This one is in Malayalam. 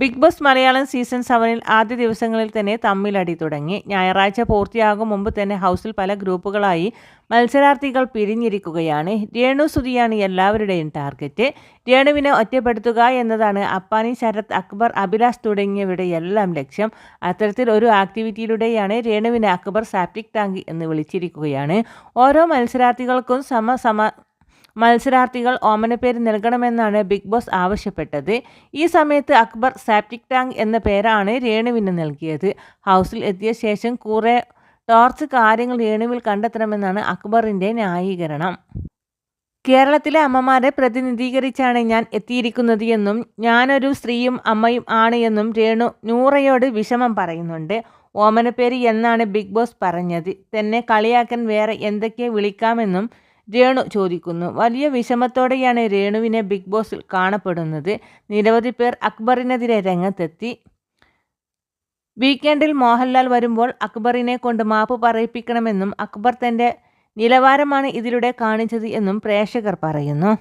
ബിഗ് ബോസ് മലയാളം സീസൺ സെവനിൽ ആദ്യ ദിവസങ്ങളിൽ തന്നെ തമ്മിലടി തുടങ്ങി. ഞായറാഴ്ച പൂർത്തിയാകും മുമ്പ് തന്നെ ഹൗസിൽ പല ഗ്രൂപ്പുകളായി മത്സരാർത്ഥികൾ പിരിഞ്ഞിരിക്കുകയാണ്. രേണു സുതിയാണ് എല്ലാവരുടെയും ടാർഗറ്റ്. രേണുവിനെ ഒറ്റപ്പെടുത്തുക എന്നതാണ് അപ്പാനി ശരത് അക്ബർ അഭിലാഷ് തുടങ്ങിയവരുടെ എല്ലാം ലക്ഷ്യം. അത്തരത്തിൽ ഒരു ആക്ടിവിറ്റിയിലൂടെയാണ് രേണുവിനെ അക്ബർ സാപ്റ്റിക് ടാങ്ക് എന്ന് വിളിച്ചിരിക്കുകയാണ്. ഓരോ മത്സരാർത്ഥികൾക്കും സമ സമ മത്സരാർത്ഥികൾ ഓമനപ്പേര് നൽകണമെന്നാണ് ബിഗ് ബോസ് ആവശ്യപ്പെട്ടത്. ഈ സമയത്ത് അക്ബർ സാപ്റ്റിക് ടാങ്ക് എന്ന പേരാണ് രേണുവിന് നൽകിയത്. ഹൗസിൽ എത്തിയ ശേഷം കുറെ ടോർച്ച് കാര്യങ്ങൾ രേണുവിൽ കണ്ടെത്തണമെന്നാണ് അക്ബറിന്റെ ന്യായീകരണം. കേരളത്തിലെ അമ്മമാരെ പ്രതിനിധീകരിച്ചാണ് ഞാൻ എത്തിയിരിക്കുന്നത് എന്നും ഞാനൊരു സ്ത്രീയും അമ്മയും ആണ് എന്നും രേണു നൂറയോട് വിഷമം പറയുന്നുണ്ട്. ഓമനപ്പേര് എന്നാണ് ബിഗ് ബോസ് പറഞ്ഞത്. തന്നെ കളിയാക്കൻ വേറെ എന്തൊക്കെ വിളിക്കാമെന്നും രേണു ചോദിക്കുന്നു. വലിയ വിഷമത്തോടെയാണ് രേണുവിനെ ബിഗ് ബോസിൽ കാണപ്പെടുന്നത്. നിരവധി പേർ അക്ബറിനെതിരെ രംഗത്തെത്തി. വീക്കെൻഡിൽ മോഹൻലാൽ വരുമ്പോൾ അക്ബറിനെ കൊണ്ട് മാപ്പ് പറയിപ്പിക്കണമെന്നും അക്ബർ തന്റെ നിലവാരമാണ് ഇതിലൂടെ കാണിച്ചത് എന്നും പ്രേക്ഷകർ പറയുന്നു.